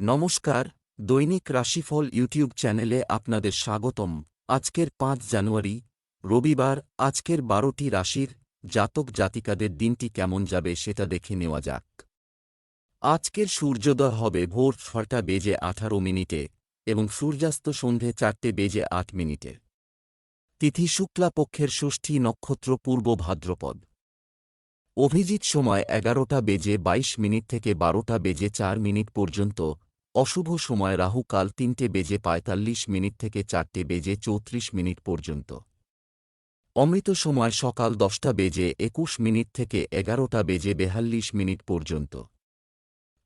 নমস্কার, দৈনিক রাশিফল ইউটিউব চ্যানেলে আপনাদের স্বাগতম। আজকের পাঁচ জানুয়ারি, রবিবার, আজকের বারোটি রাশির জাতক জাতিকাদের দিনটি কেমন যাবে সেটা দেখে নেওয়া যাক। আজকের সূর্যোদয় হবে ভোর ছটা বেজে আঠারো মিনিটে এবং সূর্যাস্ত সন্ধে চারটে বেজে আট মিনিটে। তিথি শুক্লা পক্ষের ষষ্ঠী নক্ষত্র পূর্ব ভাদ্রপদ। অভিজিৎ সময় এগারোটা বেজে বাইশ মিনিট থেকে বারোটা বেজে চার মিনিট পর্যন্ত অশুভ সময় রাহু কাল তিনটে বেজে পঁয়তাল্লিশ মিনিট থেকে চারটে বেজে চৌত্রিশ মিনিট পর্যন্ত। অমৃত সময় সকাল দশটা বেজে একুশ মিনিট থেকে এগারোটা বেজে বেহাল্লিশ মিনিট পর্যন্ত।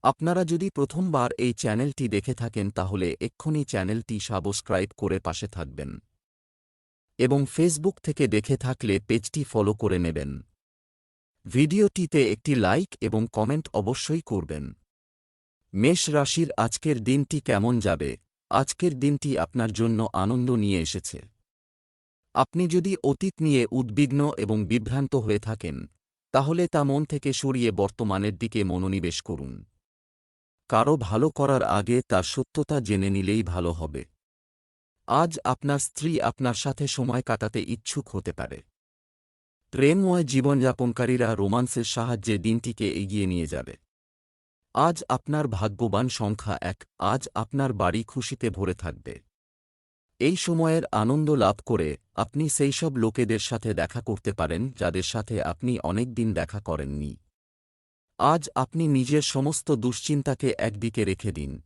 আপনারা যদি প্রথমবার এই চ্যানেলটি দেখে থাকেন তাহলে এক্ষুনি চ্যানেলটি সাবস্ক্রাইব করে পাশে থাকবেন। এবং ফেসবুক থেকে দেখে থাকলে পেজটি ফলো করে নেবেন। ভিডিওটিতে একটি লাইক এবং কমেন্ট অবশ্যই করবেন। মেষ রাশির আজকের দিনটি কেমন যাবে? আজকের দিনটি আপনার জন্য আনন্দ নিয়ে এসেছে। আপনি যদি অতীত নিয়ে উদ্বিগ্ন এবং বিভ্রান্ত হয়ে থাকেন, তাহলে তা মন থেকে সরিয়ে বর্তমানের দিকে মনোনিবেশ করুন। কারও ভালো করার আগে তার সত্যতা জেনে নিলেই ভালো হবে। আজ আপনার স্ত্রী আপনার সাথে সময় কাটাতে ইচ্ছুক হতে পারে। প্রেমময় জীবনযাপনকারীরা রোমান্সের সাহায্যে দিনটিকে এগিয়ে নিয়ে যাবে। আজ আপনার ভাগ্যবান সংখ্যা এক, আজ আপনার বাড়ি খুশিতে ভরে থাকবে। এই সময়ের আনন্দ লাভ করে আপনি সেই সব লোকেদের সাথে দেখা করতে পারেন, যাদের সাথে আপনি অনেক দিন দেখা করেননি। আজ আপনি নিজের সমস্ত দুশ্চিন্তাকে একদিকে রেখে দিন।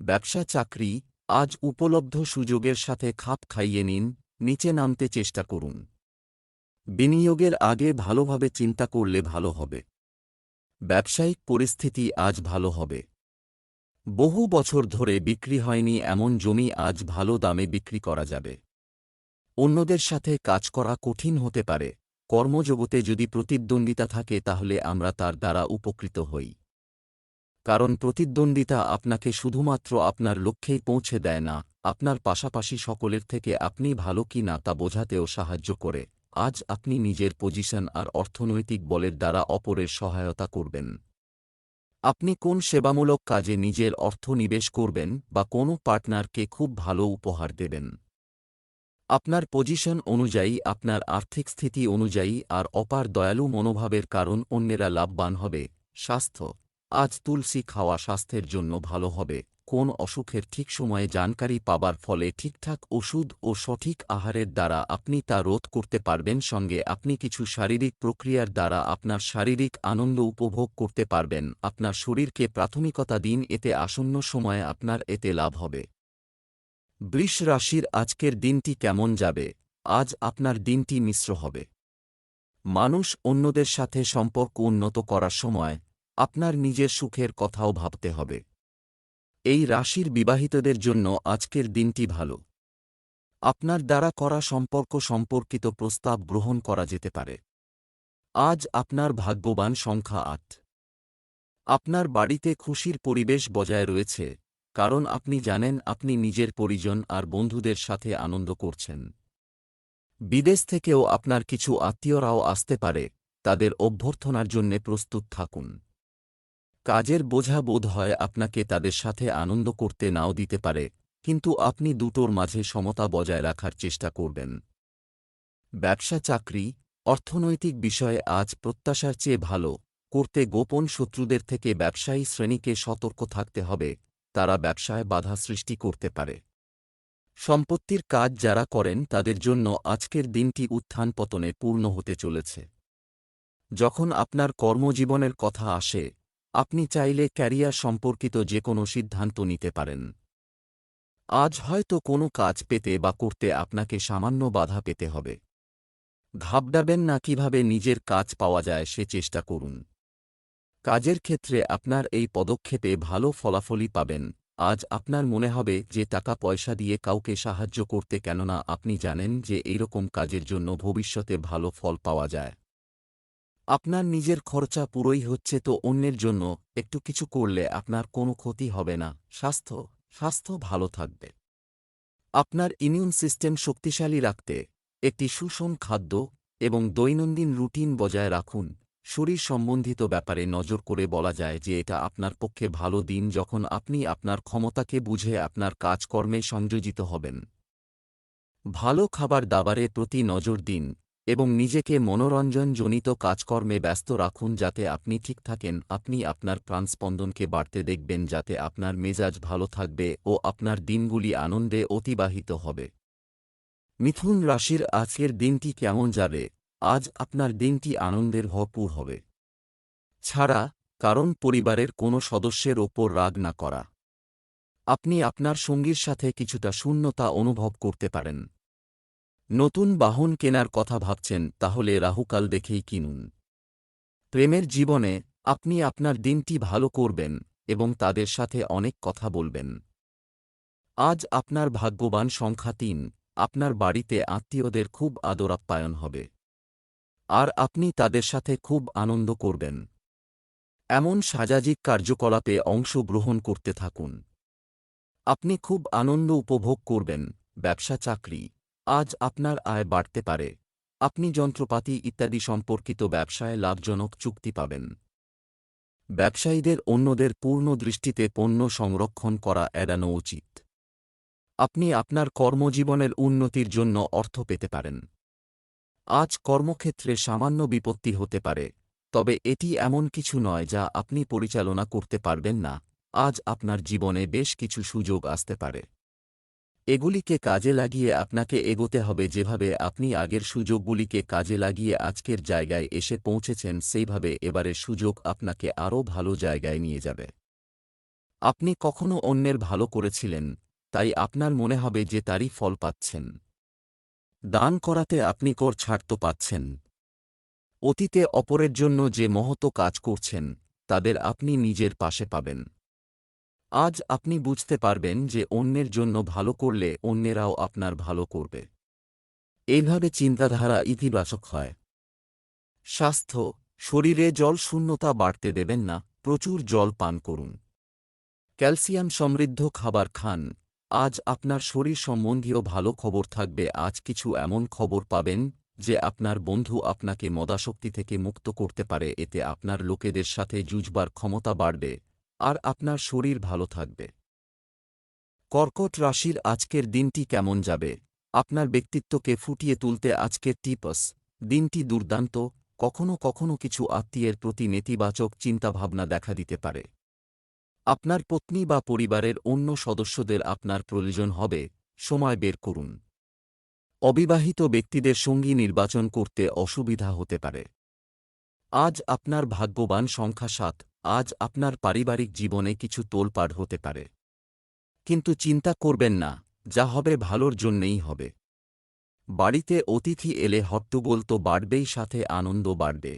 ব্যবসা চাকরি, আজ উপলব্ধ সুযোগের সাথে খাপ খাইয়ে নিন, নিচে নামতে চেষ্টা করুন। বিনিয়োগের আগে ভালোভাবে চিন্তা করলে ভালো হবে। ব্যবসায়িক পরিস্থিতি আজ ভালো হবে। বহু বছর ধরে বিক্রি হয়নি এমন জমি আজ ভালো দামে বিক্রি করা যাবে। অন্যদের সাথে কাজ করা কঠিন হতে পারে। কর্মজগতে যদি প্রতিদ্বন্দ্বিতা থাকে তাহলে আমরা তার দ্বারা উপকৃত হই। কারণ প্রতিদ্বন্দ্বিতা আপনাকে শুধুমাত্র আপনার লক্ষ্যেই পৌঁছে দেয় না, আপনার পাশাপাশি সকলের থেকে আপনি ভালো কি না তা বোঝাতেও সাহায্য করে। আজ আপনি নিজের পজিশন আর অর্থনৈতিক বলের দ্বারা অপরের সহায়তা করবেন। আপনি কোন সেবামূলক কাজে নিজের অর্থ নিবেশ করবেন বা কোনো পার্টনারকে খুব ভালো উপহার দেবেন? আপনার পজিশন অনুযায়ী, আপনার আর্থিক স্থিতি অনুযায়ী আর অপার দয়ালু মনোভাবের কারণ অন্যেরা লাভবান হবে, স্বাস্থ্য। আজ তুলসী খাওয়া স্বাস্থ্যের জন্য ভালো হবে। কোন অসুখের ঠিক সময়ে জানকারি পাবার ফলে ঠিকঠাক ওষুধ ও সঠিক আহারের দ্বারা আপনি তা রোধ করতে পারবেন। সঙ্গে আপনি কিছু শারীরিক প্রক্রিয়ার দ্বারা আপনার শারীরিক আনন্দ উপভোগ করতে পারবেন। আপনার শরীরকে প্রাথমিকতা দিন, এতে আসন্ন সময়ে আপনার এতে লাভ হবে। বৃষ রাশির আজকের দিনটি কেমন যাবে? আজ আপনার দিনটি মিশ্র হবে। মানুষ অন্যদের সাথে সম্পর্ক উন্নত করার সময় আপনার নিজের সুখের কথাও ভাবতে হবে। এই রাশির বিবাহিতদের জন্য আজকের দিনটি ভালো। আপনার দ্বারা করা সম্পর্ক সম্পর্কিত প্রস্তাব গ্রহণ করা যেতে পারে। আজ আপনার ভাগ্যবান সংখ্যা আট। আপনার বাড়িতে খুশির পরিবেশ বজায় রয়েছে, কারণ আপনি জানেন আপনি নিজের পরিজন আর বন্ধুদের সাথে আনন্দ করছেন। বিদেশ থেকেও আপনার কিছু আত্মীয়রাও আসতে পারে, তাদের অভ্যর্থনার জন্যে প্রস্তুত থাকুন। কাজের বোঝা বোধ হয় আপনাকে তাদের সাথে আনন্দ করতে নাও দিতে পারে, কিন্তু আপনি দুটোর মাঝে সমতা বজায় রাখার চেষ্টা করবেন। ব্যবসা চাকরি, অর্থনৈতিক বিষয়ে আজ প্রত্যাশার চেয়ে ভালো, করতে গোপন শত্রুদের থেকে ব্যবসায়ী শ্রেণীকে সতর্ক থাকতে হবে, তারা ব্যবসায় বাধা সৃষ্টি করতে পারে। সম্পত্তির কাজ যারা করেন তাদের জন্য আজকের দিনটি উত্থান পতনে পূর্ণ হতে চলেছে। যখন আপনার কর্মজীবনের কথা আসে আপনি চাইলে ক্যারিয়ার সম্পর্কিত যে কোনো সিদ্ধান্ত নিতে পারেন। আজ হয়তো কোনো কাজ পেতে বা করতে আপনাকে সামান্য বাধা পেতে হবে। ঘাবড়াবেন না কীভাবে নিজের কাজ পাওয়া যায় সে চেষ্টা করুন। কাজের ক্ষেত্রে আপনার এই পদক্ষেপে ভালো ফলাফলই পাবেন। আজ আপনার মনে হবে যে টাকা পয়সা দিয়ে কাউকে সাহায্য করতে কেননা আপনি জানেন যে এইরকম কাজের জন্য ভবিষ্যতে ভালো ফল পাওয়া যায়। আপনার নিজের খরচা পুরোই হচ্ছে তো অন্যের জন্য, একটু কিছু করলে আপনার কোনো ক্ষতি হবে না। স্বাস্থ্য স্বাস্থ্য ভালো থাকবে। আপনার ইমিউন সিস্টেম শক্তিশালী রাখতে একটি সুষম খাদ্য এবং দৈনন্দিন রুটিন বজায় রাখুন। শরীর সম্বন্ধিত ব্যাপারে নজর করে বলা যায় যে এটা আপনার পক্ষে ভালো দিন যখন আপনি আপনার ক্ষমতাকে বুঝে আপনার কাজকর্মে সংযোজিত হবেন। ভালো খাবার দাবারে প্রতি নজর দিন। এবং নিজেকে মনোরঞ্জনজনিত কাজকর্মে ব্যস্ত রাখুন যাতে আপনি ঠিক থাকেন, আপনি আপনার প্রাণস্পন্দনকে বাড়তে দেখবেন যাতে আপনার মেজাজ ভালো থাকবে ও আপনার দিনগুলি আনন্দে অতিবাহিত হবে। মিথুন রাশির আজকের দিনটি কেমন যাবে? আজ আপনার দিনটি আনন্দের ভরপুর হবে। ছাড়া, কারণ পরিবারের কোনো সদস্যের ওপর রাগ না করা। আপনি আপনার সঙ্গীর সাথে কিছুটা শূন্যতা অনুভব করতে পারেন। নতুন বাহন কেনার কথা ভাবছেন, তাহলে রাহুকাল দেখেই কিনুন। প্রেমের জীবনে আপনি আপনার দিনটি ভালো করবেন এবং তাদের সাথে অনেক কথা বলবেন। আজ আপনার ভাগ্যবান সংখ্যা তিন, আপনার বাড়িতে আত্মীয়দের খুব আদর আপ্যায়ন হবে। আর আপনি তাদের সাথে খুব আনন্দ করবেন। এমন সামাজিক কার্যকলাপে অংশগ্রহণ করতে থাকুন। আপনি খুব আনন্দ উপভোগ করবেন, ব্যবসা চাকরি। আজ আপনার আয় বাড়তে পারে। আপনি যন্ত্রপাতি ইত্যাদি সম্পর্কিত ব্যবসায় লাভজনক চুক্তি পাবেন। ব্যবসায়ীদের অন্যদের পূর্ণ দৃষ্টিতে পণ্য সংরক্ষণ করা এড়ানো উচিত। আপনি আপনার কর্মজীবনের উন্নতির জন্য অর্থ পেতে পারেন। আজ কর্মক্ষেত্রে সামান্য বিপত্তি হতে পারে, তবে এটি এমন কিছু নয় যা আপনি পরিচালনা করতে পারবেন না। আজ আপনার জীবনে বেশ কিছু সুযোগ আসতে পারে। এগুলিকে কাজে লাগিয়ে আপনাকে এগোতে হবে যেভাবে আপনি আগের সুযোগগুলিকে কাজে লাগিয়ে আজকের জায়গায় এসে পৌঁছেছেন সেইভাবে এবারের সুযোগ আপনাকে আরও ভালো জায়গায় নিয়ে যাবে। আপনি কখনো অন্যের ভালো করেছিলেন, তাই আপনার মনে হবে যে তারই ফল পাচ্ছেন। দান করাতে আপনি কর ছাড় তো পাচ্ছেন। অতীতে অপরের জন্য যে মহত কাজ করছেন, তাদের আপনি নিজের পাশে পাবেন। আজ আপনি বুঝতে পারবেন যে অন্যের জন্য ভালো করলে অন্যেরাও আপনার ভালো করবে। এইভাবে চিন্তাধারা ইতিবাচক হয়। স্বাস্থ্য, শরীরে জল শূন্যতা বাড়তে দেবেন না, প্রচুর জল পান করুন। ক্যালসিয়াম সমৃদ্ধ খাবার খান। আজ আপনার শরীর সম্বন্ধীয় ভালো খবর থাকবে। আজ কিছু এমন খবর পাবেন যে আপনার বন্ধু আপনাকে মদাশক্তি থেকে মুক্ত করতে পারে। এতে আপনার লোকেদের সাথে যুজবার ক্ষমতা বাড়বে। আর আপনার শরীর ভালো থাকবে। কর্কট রাশির আজকের দিনটি কেমন যাবে? আপনার ব্যক্তিত্বকে ফুটিয়ে তুলতে আজকের টিপস। দিনটি দুর্দান্ত, কখনো কখনো কিছু আত্মীয়ের প্রতি নেতিবাচক চিন্তাভাবনা দেখা দিতে পারে। আপনার পত্নী বা পরিবারের অন্য সদস্যদের আপনার প্রয়োজন হবে, সময় বের করুন। অবিবাহিত ব্যক্তিদের সঙ্গী নির্বাচন করতে অসুবিধা হতে পারে। আজ আপনার ভাগ্যবান সংখ্যা সাত আজ আপনার পারিবারিক জীবনে কিছু তোলপাড় হতে পারে। কিন্তু চিন্তা করবেন না, যা হবে ভালোর জন্যেই হবে। বাড়িতে অতিথি এলে হট্টগোল তো বাড়বেই সাথে, আনন্দ বাড়বে।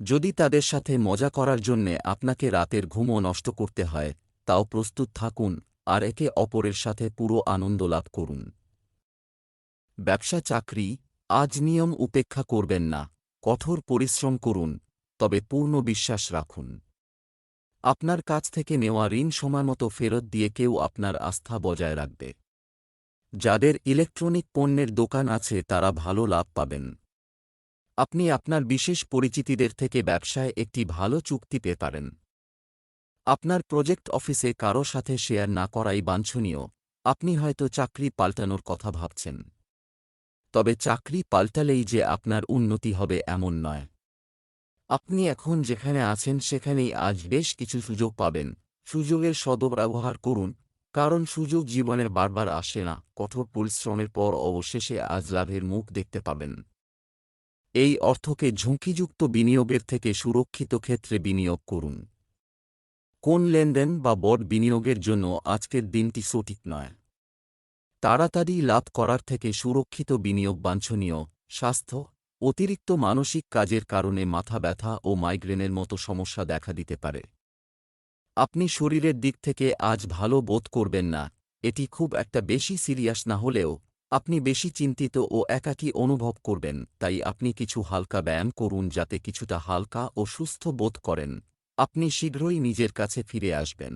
যদি তাদের সাথে মজা করার জন্যে আপনাকে রাতের ঘুমও নষ্ট করতে হয়, তাও প্রস্তুত থাকুন আর একে অপরের সাথে পুরো আনন্দ লাভ করুন। ব্যবসা চাকরি আজ নিয়ম উপেক্ষা করবেন না, কঠোর পরিশ্রম করুন। তবে পূর্ণ বিশ্বাস রাখুন। আপনার কাছ থেকে নেওয়া ঋণ সময়মতো ফেরত দিয়ে কেউ আপনার আস্থা বজায় রাখবে। যাদের ইলেকট্রনিক পণ্যের দোকান আছে, তারা ভালো লাভ পাবেন। আপনি আপনার বিশেষ পরিচিতিদের থেকে ব্যবসায় একটি ভালো চুক্তি পেতে পারেন। আপনার প্রজেক্ট অফিসে কারও সাথে শেয়ার না করাই বাঞ্ছনীয়। আপনি হয়তো চাকরি পাল্টানোর কথা ভাবছেন। তবে চাকরি পাল্টালেই যে আপনার উন্নতি হবে এমন নয়। আপনি এখন যেখানে আছেন সেখানেই আজ বেশ কিছু সুযোগ পাবেন। সুযোগের সদ্ব্যবহার করুন, কারণ সুযোগ জীবনের বারবার আসে না। কঠোর পরিশ্রমের পর অবশেষে আজ লাভের মুখ দেখতে পাবেন। এই অর্থকে ঝুঁকিযুক্ত বিনিয়োগের থেকে সুরক্ষিত ক্ষেত্রে বিনিয়োগ করুন। কোন লেনদেন বা বড় বিনিয়োগের জন্য আজকের দিনটি সঠিক নয়। তাড়াতাড়ি লাভ করার থেকে সুরক্ষিত বিনিয়োগ বাঞ্ছনীয়, স্বাস্থ্য অতিরিক্ত মানসিক কাজের কারণে মাথা ব্যথা ও মাইগ্রেনের মতো সমস্যা দেখা দিতে পারে। আপনি শরীরের দিক থেকে আজ ভালো বোধ করবেন না, এটি খুব একটা বেশি সিরিয়াস না হলেও, আপনি বেশি চিন্তিত ও একাকী অনুভব করবেন, তাই আপনি কিছু হালকা ব্যায়াম করুন যাতে কিছুটা হালকা ও সুস্থ বোধ করেন। আপনি শীঘ্রই নিজের কাছে ফিরে আসবেন।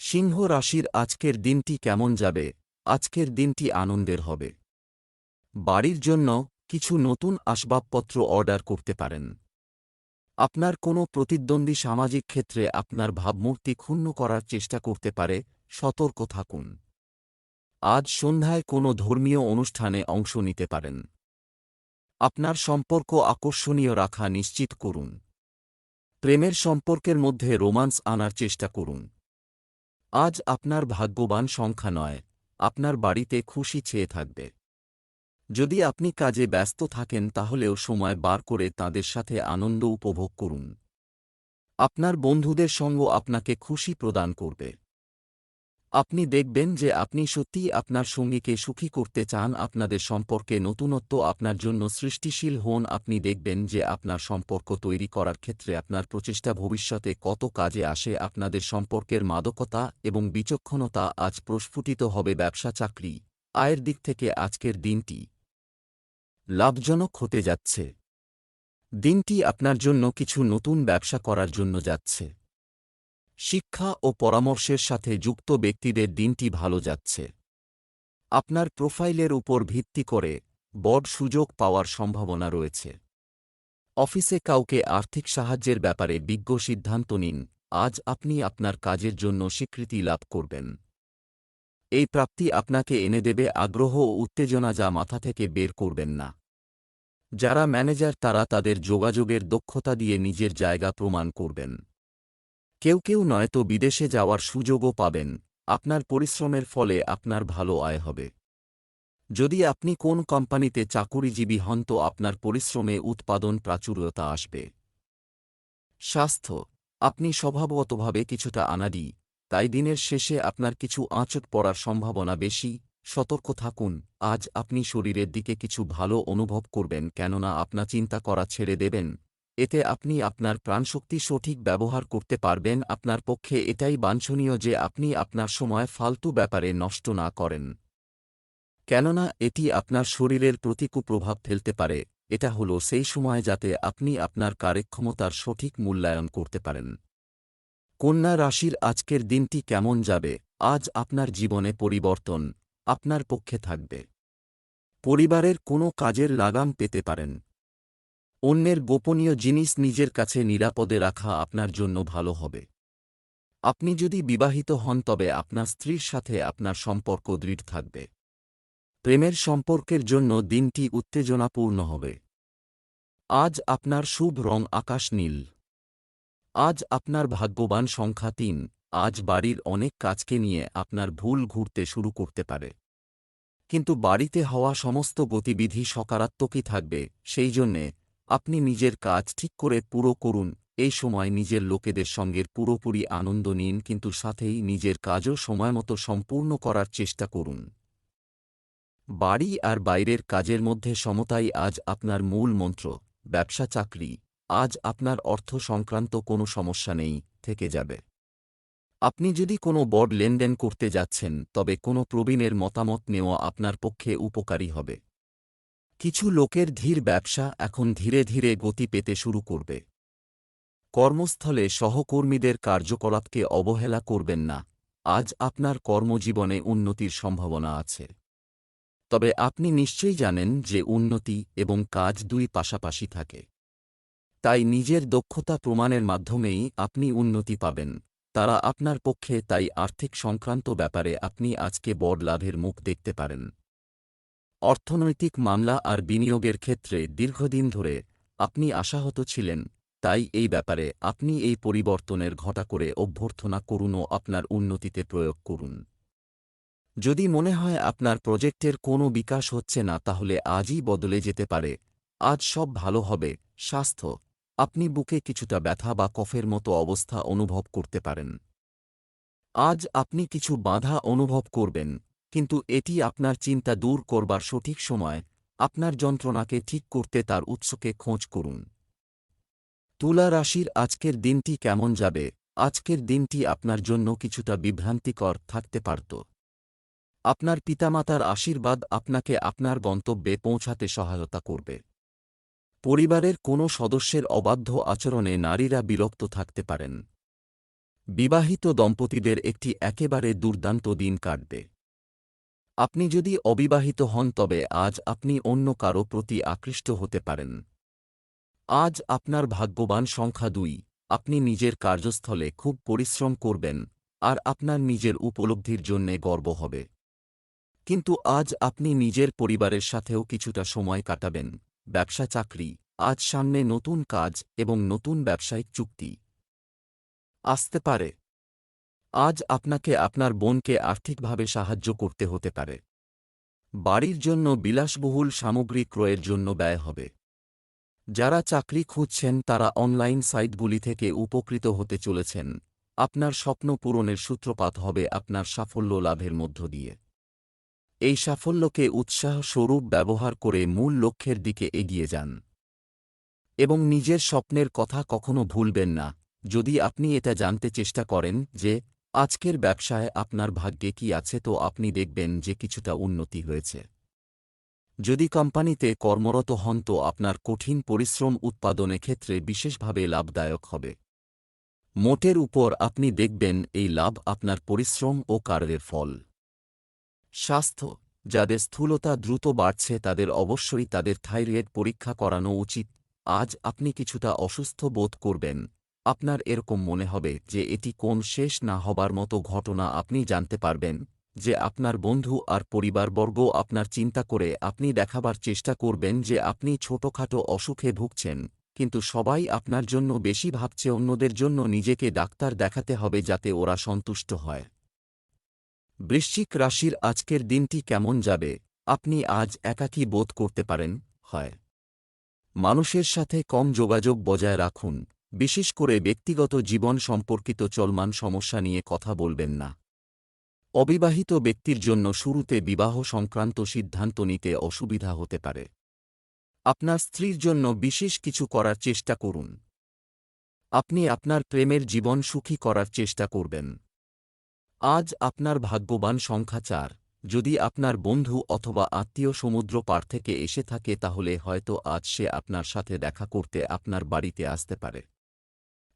সিংহ রাশির আজকের দিনটি কেমন যাবে? আজকের দিনটি আনন্দের হবে। বাড়ির জন্য কিছু নতুন আসবাবপত্র অর্ডার করতে পারেন। আপনার কোনো প্রতিদ্বন্দ্বী সামাজিক ক্ষেত্রে আপনার ভাবমূর্তি ক্ষুণ্ণ করার চেষ্টা করতে পারে, সতর্ক থাকুন। আজ সন্ধ্যায় কোনো ধর্মীয় অনুষ্ঠানে অংশ নিতে পারেন। আপনার সম্পর্ক আকর্ষণীয় রাখা নিশ্চিত করুন। প্রেমের সম্পর্কের মধ্যে রোমান্স আনার চেষ্টা করুন। আজ আপনার ভাগ্যবান সংখ্যা নয়, আপনার বাড়িতে খুশি চেয়ে থাকবে। যদি আপনি কাজে ব্যস্ত থাকেন তাহলেও সময় বার করে তাদের সাথে আনন্দ উপভোগ করুন। আপনার বন্ধুদের সঙ্গ আপনাকে খুশি প্রদান করবে। আপনি দেখবেন যে আপনি সত্যিই আপনার সঙ্গীকে সুখী করতে চান, আপনাদের সম্পর্কে নতুনত্ব আপনার জন্য সৃষ্টিশীল হন। আপনি দেখবেন যে আপনার সম্পর্ক তৈরি করার ক্ষেত্রে আপনার প্রচেষ্টা ভবিষ্যতে কত কাজে আসে, আপনাদের সম্পর্কের মাদকতা এবং বিচক্ষণতা আজ প্রস্ফুটিত হবে ব্যবসা চাকরি। আয়ের দিক থেকে আজকের দিনটি লাভজনক হতে যাচ্ছে। দিনটি আপনার জন্য কিছু নতুন ব্যবসা করার জন্য যাচ্ছে। শিক্ষা ও পরামর্শের সাথে যুক্ত ব্যক্তিদের দিনটি ভালো যাচ্ছে। আপনার প্রোফাইলের উপর ভিত্তি করে বড় সুযোগ পাওয়ার সম্ভাবনা রয়েছে। অফিসে কাউকে আর্থিক সাহায্যের ব্যাপারে বিজ্ঞ সিদ্ধান্ত নিন। আজ আপনি আপনার কাজের জন্য স্বীকৃতি লাভ করবেন। এই প্রাপ্তি আপনাকে এনে দেবে আগ্রহ ও উত্তেজনা যা মাথা থেকে বের করবেন না। যারা ম্যানেজার, তারা তাদের যোগাযোগের দক্ষতা দিয়ে নিজের জায়গা প্রমাণ করবেন। কেউ কেউ নয়তো বিদেশে যাওয়ার সুযোগও পাবেন। আপনার পরিশ্রমের ফলে আপনার ভালো আয় হবে। যদি আপনি কোন কোম্পানিতে চাকুরিজীবী হন তো আপনার পরিশ্রমে উৎপাদন প্রাচুর্যতা আসবে। স্বাস্থ্য, আপনি স্বভাবগতভাবে কিছুটা আনাডি। তাই দিনের শেষে আপনার কিছু আঁচট পড়ার সম্ভাবনা বেশি। সতর্ক থাকুন, আজ আপনি শরীরের দিকে কিছু ভালো অনুভব করবেন কেননা আপনার চিন্তা করা ছেড়ে দেবেন। এতে আপনি আপনার প্রাণশক্তি সঠিক ব্যবহার করতে পারবেন। আপনার পক্ষে এটাই বাঞ্ছনীয় যে আপনি আপনার সময় ফালতু ব্যাপারে নষ্ট না করেন। কেননা এটি আপনার শরীরের প্রতিকূল প্রভাব ফেলতে পারে। এটা হল সেই সময় যাতে আপনি আপনার কার্যক্ষমতার সঠিক মূল্যায়ন করতে পারেন। কন্যা রাশির আজকের দিনটি কেমন যাবে? আজ আপনার জীবনে পরিবর্তন আপনার পক্ষে থাকবে। পরিবারের কোনো কাজের লাগাম পেতে পারেন। অন্যের গোপনীয় জিনিস নিজের কাছে নিরাপদে রাখা আপনার জন্য ভালো হবে। আপনি যদি বিবাহিত হন, তবে আপনার স্ত্রীর সাথে আপনার সম্পর্ক দৃঢ় থাকবে। প্রেমের সম্পর্কের জন্য দিনটি উত্তেজনাপূর্ণ হবে। আজ আপনার শুভ রং আকাশ নীল। আজ আপনার ভাগ্যবান সংখ্যা তিন। আজ বাড়ির অনেক কাজকে নিয়ে আপনার ভুল ঘুরতে শুরু করতে পারে। কিন্তু বাড়িতে হওয়া সমস্ত গতিবিধি সকারাত্মকই থাকবে, সেই জন্যে আপনি নিজের কাজ ঠিক করে পুরো করুন, এই সময় নিজের লোকেদের সঙ্গে পুরোপুরি আনন্দ নিন, কিন্তু সাথেই নিজের কাজও সময়মতো সম্পূর্ণ করার চেষ্টা করুন। বাড়ি আর বাইরের কাজের মধ্যে সমতাই আজ আপনার মূল মন্ত্র, ব্যবসা চাকরি। আজ আপনার অর্থ সংক্রান্ত কোনো সমস্যা নেই, থেকে যাবে। আপনি যদি কোনো বড় লেনদেন করতে যাচ্ছেন, তবে কোনো প্রবীণের মতামত নেওয়া আপনার পক্ষে উপকারী হবে। কিছু লোকের ধীর ব্যবসা এখন ধীরে ধীরে গতি পেতে শুরু করবে। কর্মস্থলে সহকর্মীদের কার্যকলাপকে অবহেলা করবেন না। আজ আপনার কর্মজীবনে উন্নতির সম্ভাবনা আছে। তবে আপনি নিশ্চয়ই জানেন যে উন্নতি এবং কাজ দুই পাশাপাশি থাকে। তাই নিজের দক্ষতা প্রমাণের মাধ্যমেই আপনি উন্নতি পাবেন। তারা আপনার পক্ষে, তাই আর্থিক সংক্রান্ত ব্যাপারে আপনি আজকে বড় লাভের মুখ দেখতে পারেন। অর্থনৈতিক মামলা আর বিনিয়োগের ক্ষেত্রে দীর্ঘদিন ধরে আপনি আশাহত ছিলেন, তাই এই ব্যাপারে আপনি এই পরিবর্তনের ঘটা করে অভ্যর্থনা করুন ও আপনার উন্নতিতে প্রয়োগ করুন। যদি মনে হয় আপনার প্রজেক্টের কোনো বিকাশ হচ্ছে না, তাহলে আজই বদলে যেতে পারে। আজ সব ভালো হবে, স্বাস্থ্য আপনি বুকে কিছুটা ব্যথা বা কফের মতো অবস্থা অনুভব করতে পারেন। আজ আপনি কিছু বাধা অনুভব করবেন, কিন্তু এটি আপনার চিন্তা দূর করবার সঠিক সময়, আপনার যন্ত্রণাকে ঠিক করতে তার উৎসকে খোঁজ করুন। তুলা রাশির আজকের দিনটি কেমন যাবে? আজকের দিনটি আপনার জন্য কিছুটা বিভ্রান্তিকর থাকতে পারত। আপনার পিতামাতার আশীর্বাদ আপনাকে আপনার গন্তব্যে পৌঁছাতে সহায়তা করবে। পরিবারের কোনো সদস্যের অবাধ্য আচরণে নারীরা বিরক্ত থাকতে পারেন। বিবাহিত দম্পতিদের একটি একেবারে দুর্দান্ত দিন কাটবে। আপনি যদি অবিবাহিত হন, তবে আজ আপনি অন্য কারও প্রতি আকৃষ্ট হতে পারেন। আজ আপনার ভাগ্যবান সংখ্যা দুই। আপনি নিজের কার্যস্থলে খুব পরিশ্রম করবেন, আর আপনার নিজের উপলব্ধির জন্যে গর্ব হবে। কিন্তু আজ আপনি নিজের পরিবারের সাথেও কিছুটা সময় কাটাবেন। ব্যবসা চাকরি, আজ সামনে নতুন কাজ এবং নতুন ব্যবসায়িক চুক্তি। আসতে পারে। আজ আপনাকে আপনার বোনকে আর্থিকভাবে সাহায্য করতে হতে পারে। বাড়ির জন্য বিলাসবহুল সামগ্রী ক্রয়ের জন্য ব্যয় হবে। যারা চাকরি খুঁজছেন, তারা অনলাইন সাইটগুলি থেকে উপকৃত হতে চলেছেন। আপনার স্বপ্ন পূরণের সূত্রপাত হবে আপনার সাফল্য লাভের মধ্য দিয়ে। এই সাফল্যকে উৎসাহ স্বরূপ ব্যবহার করে মূল লক্ষ্যের দিকে এগিয়ে যান। এবং নিজের স্বপ্নের কথা কখনো ভুলবেন না। যদি আপনি এটা জানতে চেষ্টা করেন যে, আজকের ব্যবসায় আপনার ভাগ্যে কি আছে তো আপনি দেখবেন যে কিছুটা উন্নতি হয়েছে। যদি কোম্পানিতে কর্মরত হন তো আপনার কঠিন পরিশ্রম উৎপাদনে ক্ষেত্রে বিশেষভাবে লাভদায়ক হবে। মোটের উপর আপনি দেখবেন এই লাভ আপনার পরিশ্রম ও কার্যের ফল। স্বাস্থ্য, যাদের স্থূলতা দ্রুত বাড়ছে তাদের অবশ্যই তাদের থাইরয়েড পরীক্ষা করানো উচিত। আজ আপনি কিছুটা অসুস্থ বোধ করবেন। আপনার এরকম মনে হবে যে এটি কোন শেষ না হবার মতো ঘটনা আপনি জানতে পারবেন, যে আপনার বন্ধু আর পরিবারবর্গ আপনার চিন্তা করে আপনি দেখাবার চেষ্টা করবেন যে আপনি ছোটখাটো অসুখে ভুগছেন, কিন্তু সবাই আপনার জন্য বেশি ভাবছে অন্যদের জন্য নিজেকে ডাক্তার দেখাতে হবে যাতে ওরা সন্তুষ্ট হয়। বৃশ্চিক রাশির আজকের দিনটি কেমন যাবে? আপনি আজ একাকী বোধ করতে পারেন, হয়। মানুষের সাথে কম যোগাযোগ বজায় রাখুন। বিশেষ করে ব্যক্তিগত জীবন সম্পর্কিত চলমান সমস্যা নিয়ে কথা বলবেন না। অবিবাহিত ব্যক্তির জন্য শুরুতে বিবাহ সংক্রান্ত সিদ্ধান্ত নিতে অসুবিধা হতে পারে। আপনার স্ত্রীর জন্য বিশেষ কিছু করার চেষ্টা করুন। আপনি আপনার প্রেমের জীবন সুখী করার চেষ্টা করবেন। আজ আপনার ভাগ্যবান সংখ্যা চার। যদি আপনার বন্ধু অথবা আত্মীয় সমুদ্র পার থেকে এসে থাকে তাহলে হয়তো আজ সে আপনার সাথে দেখা করতে আপনার বাড়িতে আসতে পারে।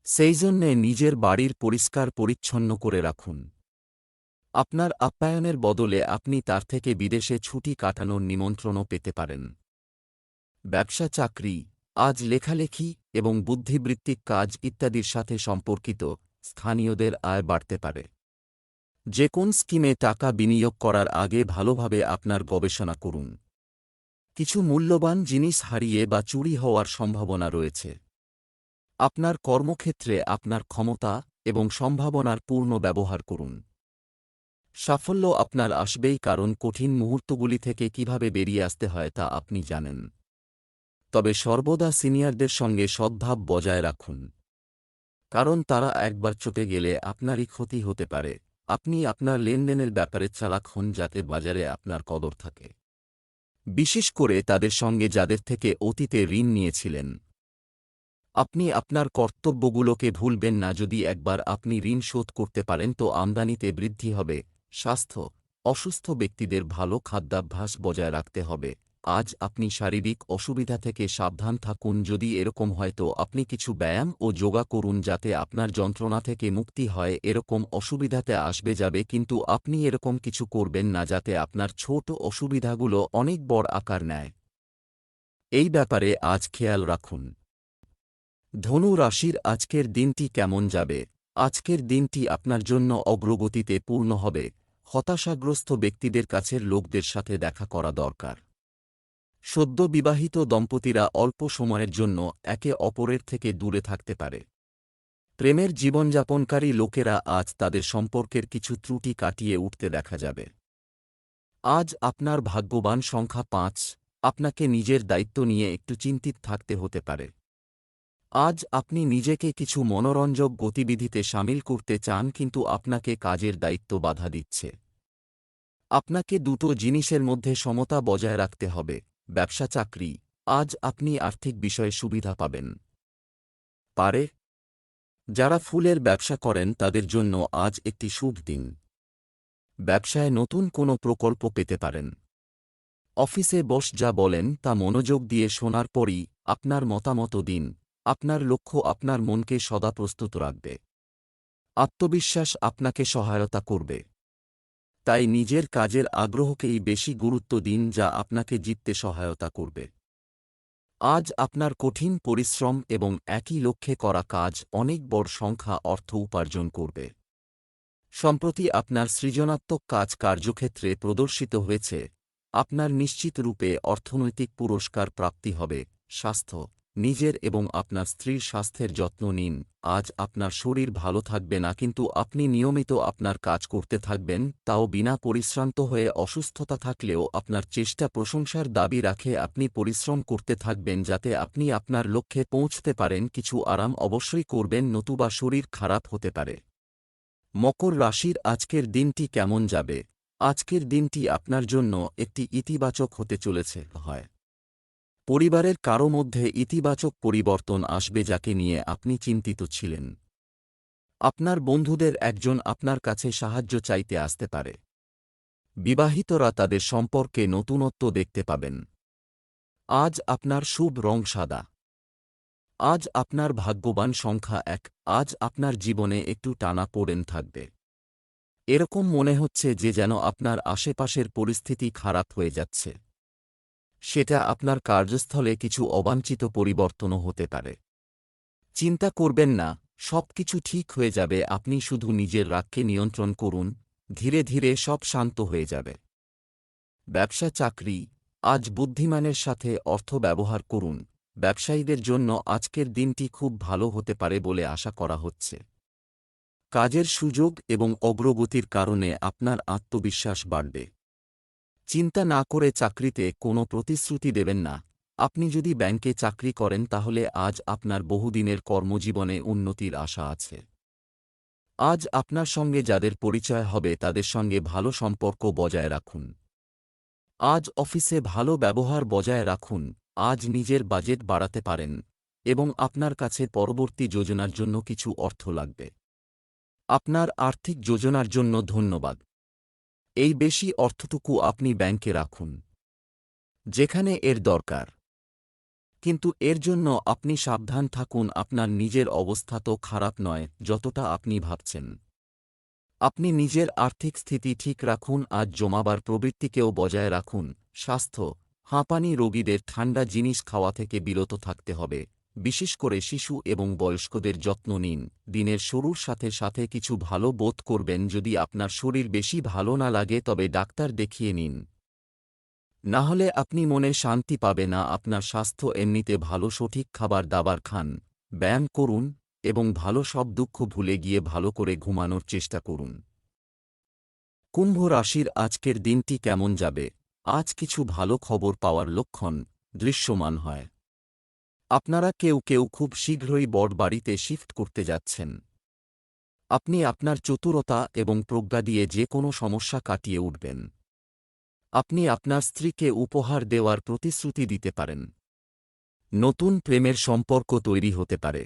সেই জন্যে নিজের বাড়ির পরিষ্কার পরিচ্ছন্ন করে রাখুন। আপনার আপ্যায়নের বদলে আপনি তার থেকে বিদেশে ছুটি কাটানোর নিমন্ত্রণও পেতে পারেন। ব্যবসা চাকরি, আজ লেখালেখি এবং বুদ্ধিবৃত্তিক কাজ ইত্যাদির সাথে সম্পর্কিত স্থানীয়দের আয় বাড়তে পারে। যে কোন স্কিমে টাকা বিনিয়োগ করার আগে ভালোভাবে আপনার গবেষণা করুন। কিছু মূল্যবান জিনিস হারিয়ে বা চুরি হওয়ার সম্ভাবনা রয়েছে। আপনার কর্মক্ষেত্রে আপনার ক্ষমতা এবং সম্ভাবনার পূর্ণ ব্যবহার করুন। সাফল্য আপনার আসবেই কারণ কঠিন মুহূর্তগুলি থেকে কীভাবে বেরিয়ে আসতে হয় তা আপনি জানেন। তবে সর্বদা সিনিয়রদের সঙ্গে সদ্ভাব বজায় রাখুন। কারণ তারা একবার চটে গেলে আপনারই ক্ষতি হতে পারে। আপনি আপনার লেনদেনের ব্যাপারে চালাক হন যাতে বাজারে আপনার কদর থাকে। বিশেষ করে তাদের সঙ্গে যাদের থেকে অতীতে ঋণ নিয়েছিলেন। আপনি আপনার কর্তব্যগুলোকে ভুলবেন না, যদি একবার আপনি ঋণ শোধ করতে পারেন তো আমদানিতে বৃদ্ধি হবে। স্বাস্থ্য, অসুস্থ ব্যক্তিদের ভালো খাদ্যাভ্যাস বজায় রাখতে হবে। আজ আপনি শারীরিক অসুবিধা থেকে সাবধান থাকুন। যদি এরকম হয় তো আপনি কিছু ব্যায়াম ও যোগা করুন যাতে আপনার যন্ত্রণা থেকে মুক্তি হয়। এরকম অসুবিধাতে আসবে যাবে কিন্তু আপনি এরকম কিছু করবেন না যাতে আপনার ছোট অসুবিধাগুলো অনেক বড় আকার নেয়। এই ব্যাপারে আজ খেয়াল রাখুন। ধনু রাশির আজকের দিনটি কেমন যাবে? আজকের দিনটি আপনার জন্য অগ্রগতিতে পূর্ণ হবে। হতাশাগ্রস্ত ব্যক্তিদের কাছের লোকদের সাথে দেখা করা দরকার। সদ্য বিবাহিত দম্পতিরা অল্প সময়ের জন্য একে অপরের থেকে দূরে থাকতে পারে। প্রেমের জীবনযাপনকারী লোকেরা আজ তাদের সম্পর্কের কিছু ত্রুটি কাটিয়ে উঠতে দেখা যাবে। আজ আপনার ভাগ্যবান সংখ্যা পাঁচ, আপনাকে নিজের দায়িত্ব নিয়ে একটু চিন্তিত থাকতে হতে পারে। আজ আপনি নিজেকে কিছু মনোরঞ্জক গতিবিধিতে সামিল করতে চান কিন্তু আপনাকে কাজের দায়িত্ব বাধা দিচ্ছে। আপনাকে দুটো জিনিসের মধ্যে সমতা বজায় রাখতে হবে। ব্যবসা চাকরি, আজ আপনি আর্থিক বিষয়ে সুবিধা পাবেন। পারে। যারা ফুলের ব্যবসা করেন, তাদের জন্য আজ একটি শুভ দিন। ব্যবসায় নতুন কোনো প্রকল্প পেতে পারেন। অফিসে বস যা বলেন, তা মনোযোগ দিয়ে শোনার পরই আপনার মতামত দিন, আপনার লক্ষ্য আপনার মনকে সদা প্রস্তুত রাখবে। আত্মবিশ্বাস আপনাকে সহায়তা করবে। তাই নিজের কাজের আগ্রহকেই বেশি গুরুত্ব দিন যা আপনাকে জিততে সহায়তা করবে। আজ আপনার কঠিন পরিশ্রম এবং একই লক্ষ্যে করা কাজ অনেক বড় সংখ্যা অর্থ উপার্জন করবে। সম্প্রতি আপনার সৃজনাত্মক কাজ কার্যক্ষেত্রে প্রদর্শিত হয়েছে। আপনার নিশ্চিত রূপে অর্থনৈতিক পুরস্কার প্রাপ্তি হবে, স্বাস্থ্য নিজের এবং আপনার স্ত্রীর স্বাস্থ্যের যত্ন নিন। আজ আপনার শরীর ভালো থাকবে না, কিন্তু আপনি নিয়মিত আপনার কাজ করতে থাকবেন, তাও বিনা পরিশ্রান্ত হয়ে অসুস্থতা থাকলেও আপনার চেষ্টা প্রশংসার দাবি রাখে আপনি পরিশ্রম করতে থাকবেন যাতে আপনি আপনার লক্ষ্যে পৌঁছতে পারেন, কিছু আরাম অবশ্যই করবেন নতুবা শরীর খারাপ হতে পারে। মকর রাশির আজকের দিনটি কেমন যাবে? আজকের দিনটি আপনার জন্য একটি ইতিবাচক হতে চলেছে। হয়। পরিবারের কারও মধ্যে ইতিবাচক পরিবর্তন আসবে যাকে নিয়ে আপনি চিন্তিত ছিলেন। আপনার বন্ধুদের একজন আপনার কাছে সাহায্য চাইতে আসতে পারে। বিবাহিতরা তাদের সম্পর্কে নতুনত্ব দেখতে পাবেন। আজ আপনার শুভ রং সাদা। আজ আপনার ভাগ্যবান সংখ্যা এক। আজ আপনার জীবনে একটু টানা পড়েন থাকবে। এরকম মনে হচ্ছে যে যেন আপনার আশেপাশের পরিস্থিতি খারাপ হয়ে যাচ্ছে। সেটা আপনার কার্যস্থলে কিছু অবাঞ্ছিত পরিবর্তনও হতে পারে। চিন্তা করবেন না সব কিছু ঠিক হয়ে যাবে, আপনি শুধু নিজের রাগকে নিয়ন্ত্রণ করুন, ধীরে ধীরে সব শান্ত হয়ে যাবে। ব্যবসা চাকরি, আজ বুদ্ধিমানের সাথে অর্থ ব্যবহার করুন, ব্যবসায়ীদের জন্য আজকের দিনটি খুব ভালো হতে পারে বলে আশা করা হচ্ছে। কাজের সুযোগ এবং অগ্রগতির কারণে আপনার আত্মবিশ্বাস বাড়বে। চিন্তা না করে চাকরিতে কোনো প্রতিশ্রুতি দেবেন না। আপনি যদি ব্যাংকে চাকরি করেন তাহলে আজ আপনার বহুদিনের কর্মজীবনে উন্নতির আশা আছে। আজ আপনার সঙ্গে যাদের পরিচয় হবে তাদের সঙ্গে ভালো সম্পর্ক বজায় রাখুন। আজ অফিসে ভালো ব্যবহার বজায় রাখুন, আজ নিজের বাজেট বাড়াতে পারেন, এবং আপনার কাছে পরবর্তী যোজনার জন্য কিছু অর্থ লাগবে। আপনার আর্থিক যোজনার জন্য ধন্যবাদ। এই বেশি অর্থটুকু আপনি ব্যাংকে রাখুন। যেখানে এর দরকার। কিন্তু এর জন্য আপনি সাবধান থাকুন, আপনার নিজের অবস্থা তো খারাপ নয়, যতটা আপনি ভাবছেন। আপনি নিজের আর্থিক স্থিতি ঠিক রাখুন আজ জমাবার প্রবৃত্তিকেও বজায় রাখুন। স্বাস্থ্য, হাঁপানি রোগীদের ঠান্ডা জিনিস খাওয়া থেকে বিরত থাকতে হবে। বিশেষ করে শিশু এবং বয়স্কদের যত্ন নিন। দিনের শুরুর সাথে সাথে কিছু ভালো বোধ করবেন যদি আপনার শরীর বেশি ভালো না লাগে তবে ডাক্তার দেখিয়ে নিন। না হলে আপনি মনে শান্তি পাবে না, আপনার স্বাস্থ্য এমনিতে ভালো, সঠিক খাবার দাবার খান। ব্যায়াম করুন এবং ভালো সব দুঃখ ভুলে গিয়ে ভালো করে ঘুমানোর চেষ্টা করুন। কুম্ভ রাশির আজকের দিনটি কেমন যাবে? আজ কিছু ভালো খবর পাওয়ার লক্ষণ দৃশ্যমান হয়। আপনারা কেউ কেউ খুব শীঘ্রই বড় বাড়িতে শিফট করতে যাচ্ছেন। আপনি আপনার চতুরতা এবং প্রজ্ঞা দিয়ে যে কোনো সমস্যা কাটিয়ে উঠবেন। আপনি আপনার স্ত্রীকে উপহার দেওয়ার প্রতিশ্রুতি দিতে পারেন। নতুন প্রেমের সম্পর্ক তৈরি হতে পারে।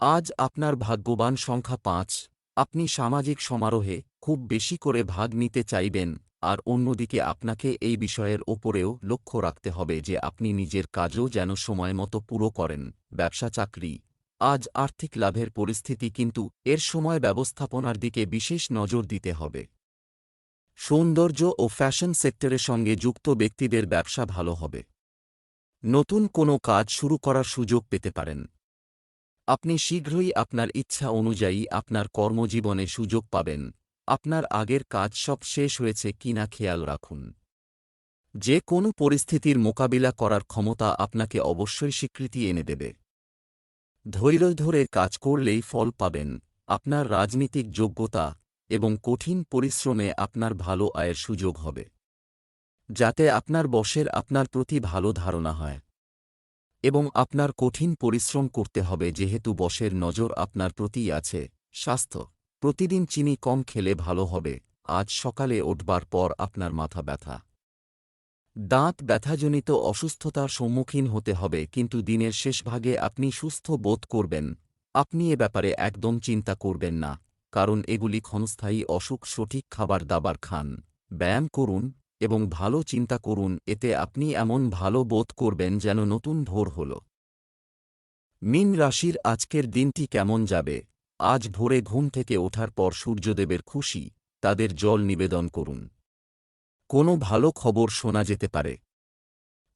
আজ আপনার ভাগ্যবান সংখ্যা পাঁচ। আপনি সামাজিক সমারোহে খুব বেশি করে ভাগ নিতে চাইবেন আর অন্যদিকে আপনাকে এই বিষয়ের ওপরেও লক্ষ্য রাখতে হবে যে আপনি নিজের কাজও যেন সময়মতো পুরো করেন। ব্যবসা চাকরি। আজ আর্থিক লাভের পরিস্থিতি কিন্তু এর সময় ব্যবস্থাপনার দিকে বিশেষ নজর দিতে হবে। সৌন্দর্য ও ফ্যাশন সেক্টরের সঙ্গে যুক্ত ব্যক্তিদের ব্যবসা ভালো হবে। নতুন কোনো কাজ শুরু করার সুযোগ পেতে পারেন। আপনি শীঘ্রই আপনার ইচ্ছা অনুযায়ী আপনার কর্মজীবনে সুযোগ পাবেন। আপনার আগের কাজ সব শেষ হয়েছে কিনা খেয়াল রাখুন। যে কোনো পরিস্থিতির মোকাবিলা করার ক্ষমতা আপনাকে অবশ্যই স্বীকৃতি এনে দেবে। ধৈর্য ধরে কাজ করলেই ফল পাবেন। আপনার রাজনীতিক যোগ্যতা এবং কঠিন পরিশ্রমে আপনার ভালো আয়ের সুযোগ হবে। যাতে আপনার বসের আপনার প্রতি ভালো ধারণা হয়। এবং আপনার কঠিন পরিশ্রম করতে হবে যেহেতু বসের নজর আপনার প্রতি আছে, স্বাস্থ্য। প্রতিদিন চিনি কম খেলে ভালো হবে। আজ সকালে উঠবার পর আপনার মাথা ব্যথা। দাঁত ব্যথাজনিত অসুস্থতার সম্মুখীন হতে হবে, কিন্তু দিনের শেষভাগে আপনি সুস্থ বোধ করবেন। আপনি এ ব্যাপারে একদম চিন্তা করবেন না, কারণ এগুলি ক্ষণস্থায়ী অসুখ, সঠিক খাবার দাবার খান। ব্যায়াম করুন এবং ভালো চিন্তা করুন, এতে আপনি এমন ভালো বোধ করবেন যেন নতুন ভোর হল। মিন রাশির আজকের দিনটি কেমন যাবে? আজ ভোরে ঘুম থেকে ওঠার পর সূর্যদেবের খুশি, তাদের জল নিবেদন করুন। কোনো ভালো খবর শোনা যেতে পারে।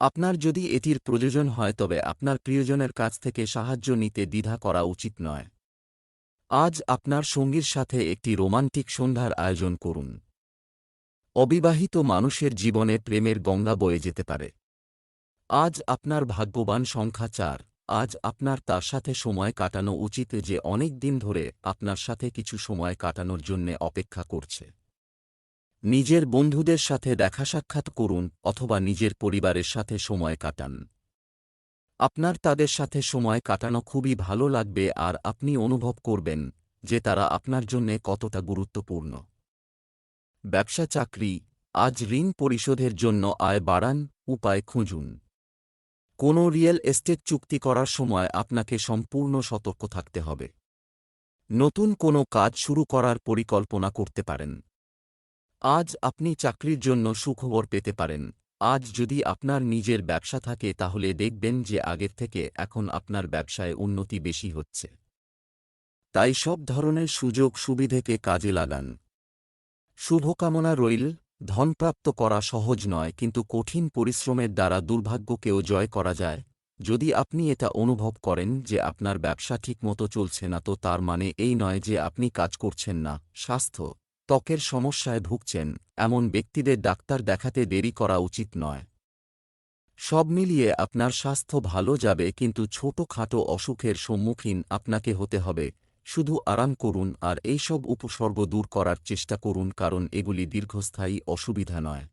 আপনার যদি এটির প্রয়োজন হয় তবে আপনার প্রিয়জনের কাছ থেকে সাহায্য নিতে দ্বিধা করা উচিত নয়। আজ আপনার সঙ্গীর সাথে একটি রোমান্টিক সন্ধ্যার আয়োজন করুন। অবিবাহিত মানুষের জীবনে প্রেমের গঙ্গা বয়ে যেতে পারে। আজ আপনার ভাগ্যবান সংখ্যা চার। আজ আপনার তার সাথে সময় কাটানো উচিত যে অনেক দিন ধরে আপনার সাথে কিছু সময় কাটানোর জন্য অপেক্ষা করছে। নিজের বন্ধুদের সাথে দেখা সাক্ষাৎ করুন অথবা নিজের পরিবারের সাথে সময় কাটান। আপনার তাদের সাথে সময় কাটানো খুবই ভালো লাগবে আর আপনি অনুভব করবেন যে তারা আপনার জন্যে কতটা গুরুত্বপূর্ণ। ব্যবসা চাকরি, আজ ঋণ পরিশোধের জন্য আয় বাড়ান, উপায় খুঁজুন। কোনো রিয়েল এস্টেট চুক্তি করার সময় আপনাকে সম্পূর্ণ সতর্ক থাকতে হবে। নতুন কোনো কাজ শুরু করার পরিকল্পনা করতে পারেন। আজ আপনি চাকরির জন্য সুখবর পেতে পারেন। আজ যদি আপনার নিজের ব্যবসা থাকে, তাহলে দেখবেন যে আগের থেকে এখন আপনার ব্যবসায় উন্নতি বেশি হচ্ছে। তাই সব ধরনের সুযোগ সুবিধেকে কাজে লাগান। শুভকামনা রইল। ধনপ্রাপ্ত করা সহজ নয়, কিন্তু কঠিন পরিশ্রমের দ্বারা দুর্ভাগ্যকেও জয় করা যায়। যদি আপনি এটা অনুভব করেন যে আপনার ব্যবসা ঠিকমতো চলছে না, তো তার মানে এই নয় যে আপনি কাজ করছেন না। স্বাস্থ্য, ত্বকের সমস্যায় ভুগছেন, এমন ব্যক্তিদের ডাক্তার দেখাতে দেরি করা উচিত নয়। সব মিলিয়ে আপনার স্বাস্থ্য ভালো যাবে, কিন্তু ছোটখাটো অসুখের সম্মুখীন আপনাকে হতে হবে। শুধু আরাম করুন আর এইসব উপসর্গ দূর করার চেষ্টা করুন কারণ এগুলি দীর্ঘস্থায়ী অসুবিধা নয়।